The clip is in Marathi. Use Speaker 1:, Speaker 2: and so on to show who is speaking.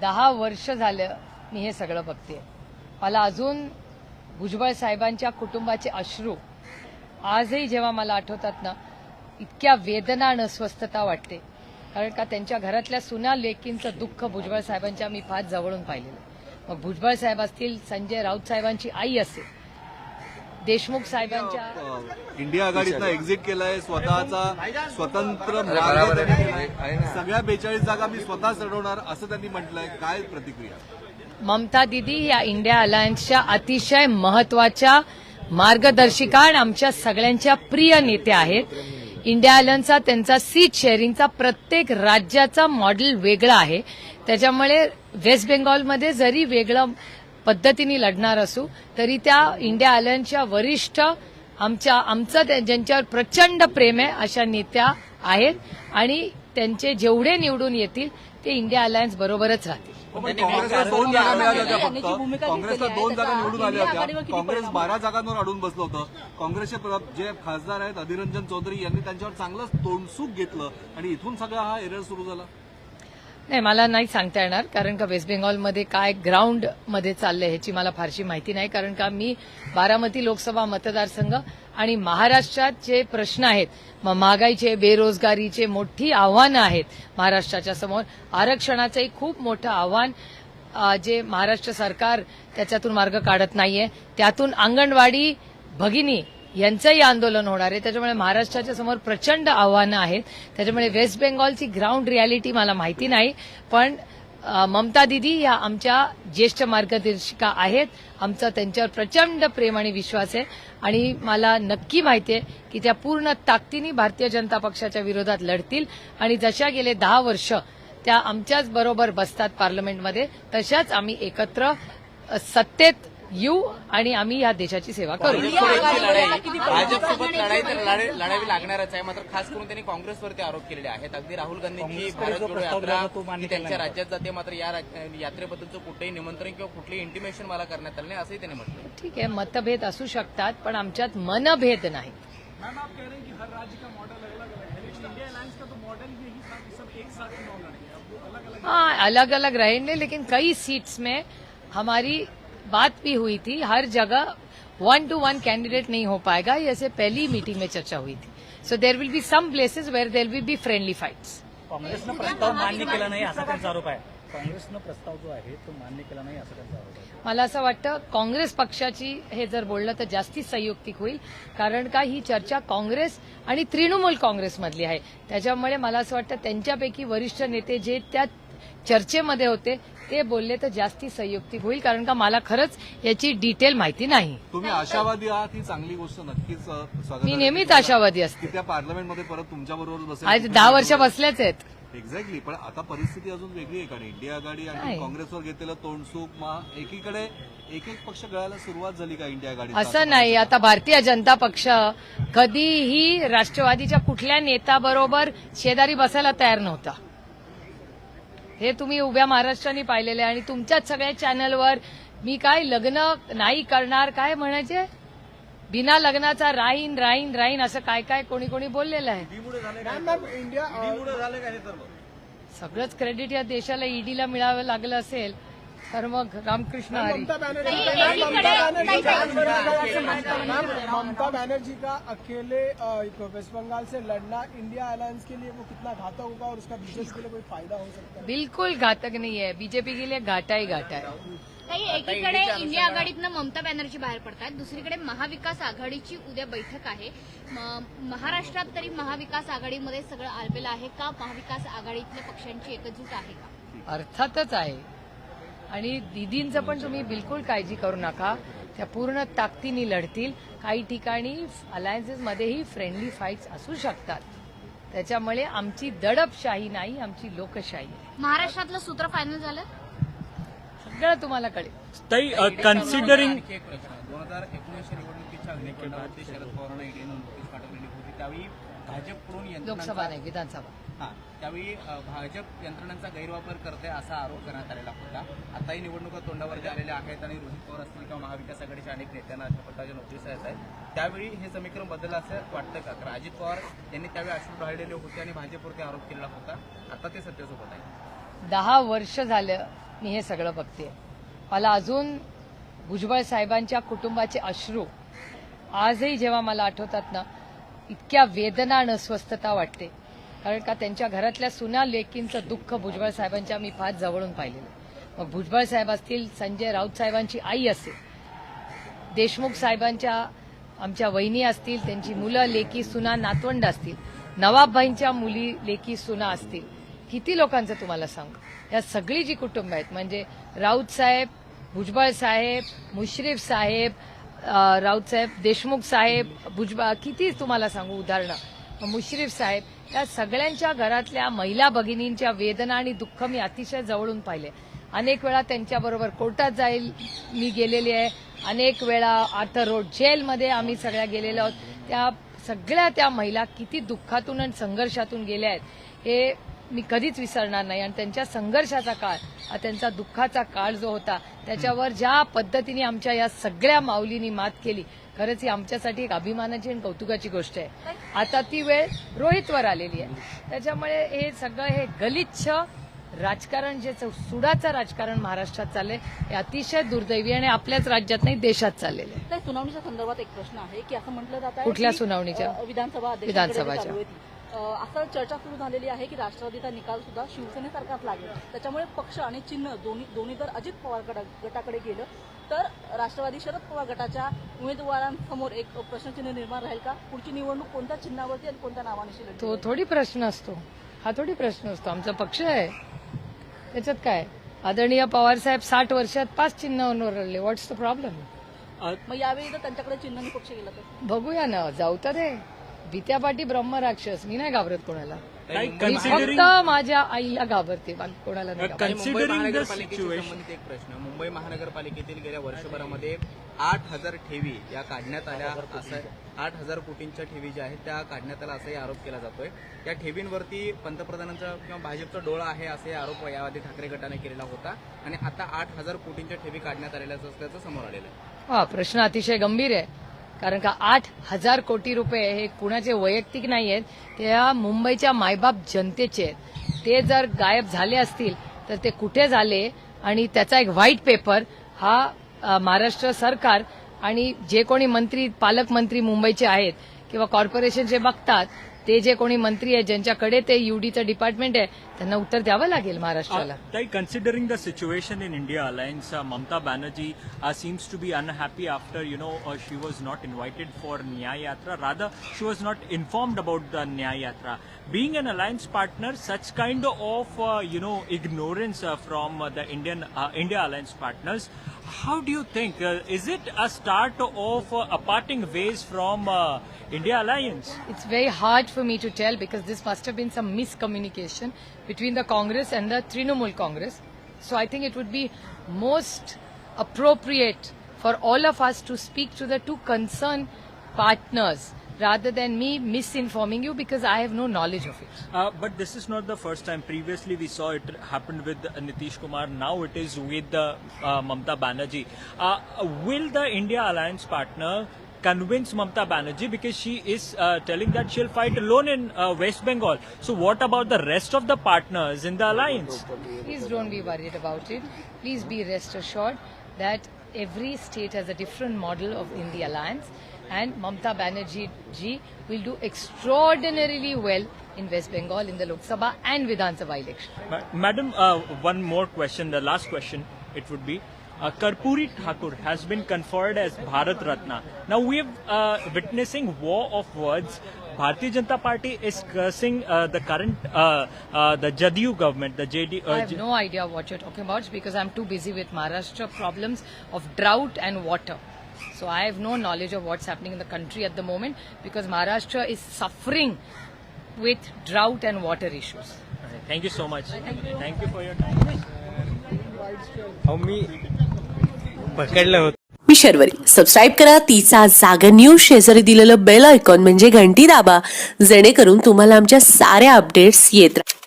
Speaker 1: दहा वर्ष झालं मी हे सगळं बघते. मला अजून भुजबळ साहेबांच्या कुटुंबाचे अश्रू आजही जेव्हा मला आठवतात ना इतक्या वेदना आणि अस्वस्थता वाटते. कारण का त्यांच्या घरातल्या सुना लेकींचं दुःख भुजबळ साहेबांच्या मी फार जवळून पाहिलेलं. मग भुजबळ साहेब असतील संजय राऊत साहेबांची आई असेल देशमुख साहेबांच्या
Speaker 2: अ, इंडिया आघाडीतनं एक्झिट केलाय स्वतःचा स्वतंत्र मार्ग त्यांनी केलाय. सगळ्या बेचाळीस जागा मी स्वतः चढवणार असं त्यांनी म्हटलंय. काय प्रतिक्रिया?
Speaker 1: ममता दिदी या इंडिया अलायन्सच्या अतिशय महत्त्वाच्या मार्गदर्शिका आणि आमच्या सगळ्यांच्या प्रिय नेत्या आहेत. इंडिया अलायन्सचा त्यांचा सीट शेअरिंगचा प्रत्येक राज्याचा मॉडेल वेगळा आहे. त्याच्यामुळे वेस्ट बेंगॉलमध्ये जरी वेगळं पद्धतीने लढणार असू तरी त्या इंडिया आयलंडच्या वरिष्ठ आमच्या आमचं ज्यांच्यावर प्रचंड प्रेम आहे अशा नेत्या आहेत. आणि त्यांचे जेवढे निवडून येतील ते इंडिया अलायन्स बरोबरच राहतील.
Speaker 2: हो, काँग्रेसला दोन जागा दोन जागा निवडून आल्या होत्या. काँग्रेस बारा जागांवर अडून बसलं होतं. काँग्रेसचे जे खासदार आहेत अधिरंजन चौधरी यांनी त्यांच्यावर चांगलंच तोंडसूक घेतलं. आणि इथून सगळा हा एरर सुरू झाला.
Speaker 1: नाही मला नाही सांगता येणार कारण का वेस्ट बेंगॉलमध्ये काय ग्राउंडमध्ये चाललंय ह्याची मला फारशी माहिती नाही कारण का मी बारामती लोकसभा मतदारसंघ आणि महाराष्ट्रात जे प्रश्न आहेत मग महागाईचे बेरोजगारीचे मोठी आव्हानं आहेत महाराष्ट्राच्या समोर. आरक्षणाचंही खूप मोठं आव्हान जे महाराष्ट्र सरकार त्याच्यातून मार्ग काढत नाहीये. त्यातून अंगणवाडी भगिनी यांचंही आंदोलन होणार आहे. त्याच्यामुळे महाराष्ट्राच्या समोर प्रचंड आव्हानं आहेत. त्याच्यामुळे वेस्ट बेंगॉलची ग्राउंड रियालिटी मला माहिती नाही. पण ममता दिदी या आमच्या ज्येष्ठ मार्गदर्शिका आहेत. आमचा त्यांच्यावर प्रचंड प्रेम आणि विश्वास आहे. आणि मला नक्की माहिती आहे की त्या पूर्ण ताकदीने भारतीय जनता पक्षाच्या विरोधात लढतील. आणि जशा गेले दहा वर्ष त्या आमच्याच बरोबर बसतात पार्लमेंटमध्ये तशाच आम्ही एकत्र सत्तेत येऊ आणि आम्ही या देशाची सेवा करू.
Speaker 3: भाजपसोबत लढाई. तर लढाई- लढावी लागणारच आहे. मात्र खास करून त्यांनी काँग्रेसवरती आरोप केलेले आहेत. अगदी राहुल गांधींची भारत जोडो यात्रा ही त्यांच्या राज्यात जाते. मात्र या यात्रेबद्दलचं कुठेही निमंत्रण किंवा कुठलेही इंटिमेशन मला करण्यात आलं नाही असंही त्यांनी म्हटलं.
Speaker 1: ठीक आहे मतभेद असू शकतात पण आमच्यात मनभेद नाही.
Speaker 4: मैम आप कह रहे हैं कि हर राज्य का मॉडल अलग अलग है। लेकिन इंडिया अलायंस का तो मॉडल यही था कि सब एक साथ चुनाव लड़ेंगे अब वो अलग अलग
Speaker 1: हाँ अलग अलग रहेंगे लेकिन कई सीट्स में हमारी बात भी हुई थी हर जगह वन टू वन कैंडिडेट नहीं हो पाएगा ये ऐसे पहली मीटिंग में चर्चा हुई थी। So there will be some places where there will be friendly fights
Speaker 5: काँग्रेसनं प्रस्ताव मान्य केला नाही असा त्यांचा आरोप आहे. काँग्रेसनं प्रस्ताव जो आहे तो मान्य केला नाही असा त्यांचा आरोप आहे.
Speaker 1: मला असं वाटतं काँग्रेस पक्षाची हे जर बोललं तर जास्ती संयुक्तिक होईल. कारण का ही चर्चा काँग्रेस आणि तृणमूल काँग्रेसमधली आहे. त्याच्यामुळे मला असं वाटतं त्यांच्यापैकी वरिष्ठ नेते जे त्या चर्चेमध्ये होते ते बोलले तर जास्ती संयुक्तिक होईल कारण का मला खरंच याची डिटेल माहिती नाही.
Speaker 2: तुम्ही आशावादी आहात ही चांगली गोष्ट नक्कीच
Speaker 1: मी नेहमीच आशावादी असते.
Speaker 2: त्या पार्लमेंटमध्ये परत तुमच्या बरोबर
Speaker 1: आज दहा वर्ष बसलेच आहेत.
Speaker 2: एक्झॅक्टली पण आता परिस्थिती अजून वेगळी आहे कारण इंडिया आघाडी आणि. काँग्रेसवर घेतलेलं तोंडसूक महा एकीकडे एक एक पक्ष गळायला सुरुवात झाली का इंडिया आघाडी
Speaker 1: असं नाही आता भारतीय जनता पक्ष कधीही राष्ट्रवादीच्या कुठल्या नेत्याबरोबर शेजारी बसायला तयार नव्हता. हे तुम्ही उभ्या महाराष्ट्राने पाहिलेलं आहे आणि तुमच्याच सगळ्या चॅनलवर मी काय लग्न नाही करणार काय म्हणायचे? बिना लग्नाचा राहीन राहीन राहीन असं काय काय कोणी कोणी बोललेलं आहे?
Speaker 4: इंडिया
Speaker 1: सगळंच क्रेडिट या देशाला ईडीला मिळावं लागलं असेल तर मग रामकृष्ण हरी.
Speaker 4: ममता बनर्जी ममता बनर्जी मैम, ममता बनर्जी का अकेले वेस्ट बंगाल से लड़ना इंडिया अलायंस के लिए वो कितना घातक होगा और उसका बीजेपी के लिए कोई फायदा हो सकता है?
Speaker 1: बिलकुल घातक नाही आहे. बीजेपी के लिए घाटा ही घाटा आहे
Speaker 6: काही एकीकडे इंडिया आघाडीतनं ममता बॅनर्जी बाहेर पडतात. दुसरीकडे महाविकास आघाडीची उद्या बैठक आहे. म- महाराष्ट्रात तरी महाविकास आघाडीमध्ये सगळं आलबेलं आहे का? महाविकास आघाडीतल्या पक्षांची एकजूट आहे का?
Speaker 1: अर्थातच आहे. आणि दिदींचं पण तुम्ही बिलकुल काळजी करू नका. त्या पूर्ण ताकदीने लढतील. काही ठिकाणी अलायन्सेसमध्येही फ्रेंडली फाईट्स असू शकतात. त्याच्यामुळे आमची दडपशाही नाही आमची लोकशाही
Speaker 6: महाराष्ट्रातलं सूत्र फायनल झालं?
Speaker 1: सगळं तुम्हाला कळेल.
Speaker 5: कन्सिडरिंग
Speaker 3: दोन हजार एकोणीसच्या निवडणुकीच्या अग्निकांडावरती शरद पवारांना ईडीनं नोटीस पाठवलेली होती. त्यावेळी भाजपकडून
Speaker 1: लोकसभा नाही विधानसभा.
Speaker 3: हा त्यावेळी भाजप यंत्रणांचा गैरवापर करते असा आरोप करण्यात आलेला होता. आताही निवडणुका तोंडावरती आलेल्या आहेत आणि रोहित पवार असतील किंवा महाविकास आघाडीच्या अनेक नेत्यांना अशा प्रकारच्या नोटीस येत आहेत. त्यावेळी हे समीकरण बदललं असं वाटतं का? कारण अजित पवार यांनी त्यावेळी अश्रू राहिलेले होते आणि भाजपवरती आरोप केलेला होता. आता ते सत्तेसोबत आहे
Speaker 1: दहा वर्ष झालं मी हे सगळं बघते मला अजून भुजबळ साहेबांच्या कुटुंबाचे अश्रू आजही जेव्हा मला आठवतात ना इतक्या वेदना आणि अस्वस्थता वाटते. कारण का त्यांच्या घरातल्या सुना लेकींचं दुःख भुजबळ साहेबांच्या मी फार जवळून पाहिलेलं मग भुजबळ साहेब असतील संजय राऊत साहेबांची आई असेल देशमुख साहेबांच्या आमच्या वहिनी असतील त्यांची मुलं लेकी सुना नातवंड असतील नवाबबाईंच्या मुली लेकी सुना असतील किती लोकांचं तुम्हाला सांगू? या सगळी जी कुटुंब आहेत म्हणजे राऊत साहेब भुजबळ साहेब मुश्रीफ साहेब राऊत साहेब देशमुख साहेब भुजबळ किती तुम्हाला सांगू उदाहरणं? मुश्रीफ साहेब या सगळ्यांच्या घरातल्या महिला भगिनींच्या वेदना आणि दुःख मी अतिशय जवळून पाहिले. अनेक वेळा त्यांच्याबरोबर कोर्टात जाईल मी गेलेली आहे. अनेक वेळा आर्थर रोड जेलमध्ये आम्ही सगळ्या गेलेलो आहोत. त्या सगळ्या त्या महिला किती दुःखातून आणि संघर्षातून गेल्या आहेत. हे मी कधीच विसरणार नाही. आणि त्यांच्या संघर्षाचा काळ त्यांचा दुःखाचा काळ जो होता त्याच्यावर ज्या पद्धतीने आमच्या या सगळ्या माऊलींनी मात केली खरंच ही आमच्यासाठी एक अभिमानाची आणि कौतुकाची गोष्ट आहे. आता ती वेळ रोहितवर आलेली आहे. त्याच्यामुळे हे सगळं हे गलिच्छ राजकारण जे सुडाचं राजकारण महाराष्ट्रात चाललंय हे अतिशय दुर्दैवी आणि आपल्याच राज्यात नाही देशात चाललेलं आहे.
Speaker 7: त्या सुनावणीच्या संदर्भात एक प्रश्न आहे की असं म्हटलं जात
Speaker 1: कुठल्या सुनावणीच्या?
Speaker 7: विधानसभा
Speaker 1: विधानसभाच्या.
Speaker 7: चालू आहे ती. अ, असं चर्चा सुरू झालेली आहे की राष्ट्रवादीचा निकाल सुद्धा शिवसेनेसारखाच लागेल. त्याच्यामुळे पक्ष आणि चिन्ह दोन्ही दोन्ही जर अजित पवार गटा- गटाकडे गेलं तर राष्ट्रवादी शरद पवार गटाच्या उमेदवारांसमोर एक प्रश्नचिन्ह निर्माण राहील का? पुढची निवडणूक कोणत्या चिन्हावरती आणि कोणत्या लढली
Speaker 1: तो? थोडी प्रश्न असतो. हा थोडी प्रश्न असतो. आमचा पक्ष आहे. त्याच्यात काय? आदरणीय पवार साहेब साठ वर्षात पाच चिन्हांवर लढले. व्हॉट्स द प्रॉब्लेम
Speaker 7: मग यावेळी जर त्यांच्याकडे चिन्ह पक्ष गेला तर?
Speaker 1: बघूया ना. जाऊ तर भीत्यापाठी ब्रह्मराक्षस मी नाही घाबरत कोणाला.
Speaker 5: ताई,
Speaker 1: मी
Speaker 5: considering
Speaker 1: फक्त माझ्या आईला घाबरते बाकी कोणाला नाही घाबरत.
Speaker 3: मुंबई महानगरपालिकेशी
Speaker 5: situation-
Speaker 3: संबंधित एक प्रश्न. मुंबई महानगरपालिकेतील गेल्या वर्षभरामध्ये आठ हजार ठेवी या काढण्यात आल्या. असं आठ हजार कोटींच्या ठेवी ज्या आहेत त्या काढण्यात आल्या असाही आरोप केला जातोय. या ठेवींवरती पंतप्रधानांचा किंवा भाजपचा डोळा आहे असे आरोप याआधी ठाकरे गटाने केलेला होता. आणि आता आठ हजार कोटींच्या ठेवी काढण्यात आलेल्या असल्याचं समोर आलेलं आहे.
Speaker 1: हा प्रश्न अतिशय गंभीर आहे. कारण का आठ हजार कोटी रुपये हे कुणाचे वैयक्तिक नाही आहेत त्या मुंबईच्या मायबाप जनतेचे आहेत. ते जर गायब झाले असतील तर ते कुठे झाले? आणि त्याचा एक व्हाईट पेपर हा महाराष्ट्र सरकार आणि जे कोणी मंत्री पालकमंत्री मुंबईचे आहेत किंवा कॉर्पोरेशन जे बघतात ते जे कोणी मंत्री आहे ज्यांच्याकडे ते युडीचं डिपार्टमेंट आहे त्यांना उत्तर द्यावं लागेल महाराष्ट्राला.
Speaker 5: काही considering the situation in India alliance Mamata Banerjee I seems to be unhappy after you know she was not invited for Nyay Yatra rather she was not informed about the Nyay Yatra being an alliance partner such kind of you know ignorance from the Indian India alliance partners How do you think? Uh, is it a start of uh, a parting ways from uh, India Alliance?
Speaker 1: It's very hard for me to tell because this must have been some miscommunication between the Congress and the Trinamool Congress. So I think it would be most appropriate for all of us to speak to the two concerned partners rather than me misinforming you because I have no knowledge of it.
Speaker 5: Uh, but this is not the first time. Previously, we saw it happened with uh, Nitish Kumar. Now it is with uh, uh, Mamta Banerjee. Uh, will the India alliance partner convince Mamta Banerjee because she is uh, telling that she'll fight alone in uh, West Bengal? So what about the rest of the partners in the alliance?
Speaker 1: Please don't be worried about it. Please be rest assured that every state has a different model of in the alliance and Mamta Banerjee ji will do extraordinarily well in West Bengal in the Lok Sabha and Vidhan Sabha election.
Speaker 5: Ma- Madam, uh, one more question. The last question it would be. Uh, Karpuri Thakur has been conferred as Bharat Ratna. Now we are uh, witnessing war of words. Bharatiya Janata Party is cursing uh, the current, uh, uh, the Jadyu government, the JD. Uh,
Speaker 1: I have no idea what you're talking about because I'm too busy with Maharashtra problems of drought and water. So I have no knowledge of what's happening in the country at the moment because Maharashtra is suffering with drought and water issues.
Speaker 5: Thank you so much. Thank you for your time.
Speaker 8: मी पकडलं होतं
Speaker 9: मी शर्वरी सबस्क्राईब करा तिचा जागर न्यूज शेजारी दिलेलं बेल आयकॉन म्हणजे घंटी दाबा जेणेकरून तुम्हाला आमच्या साऱ्या अपडेट्स येत राहतील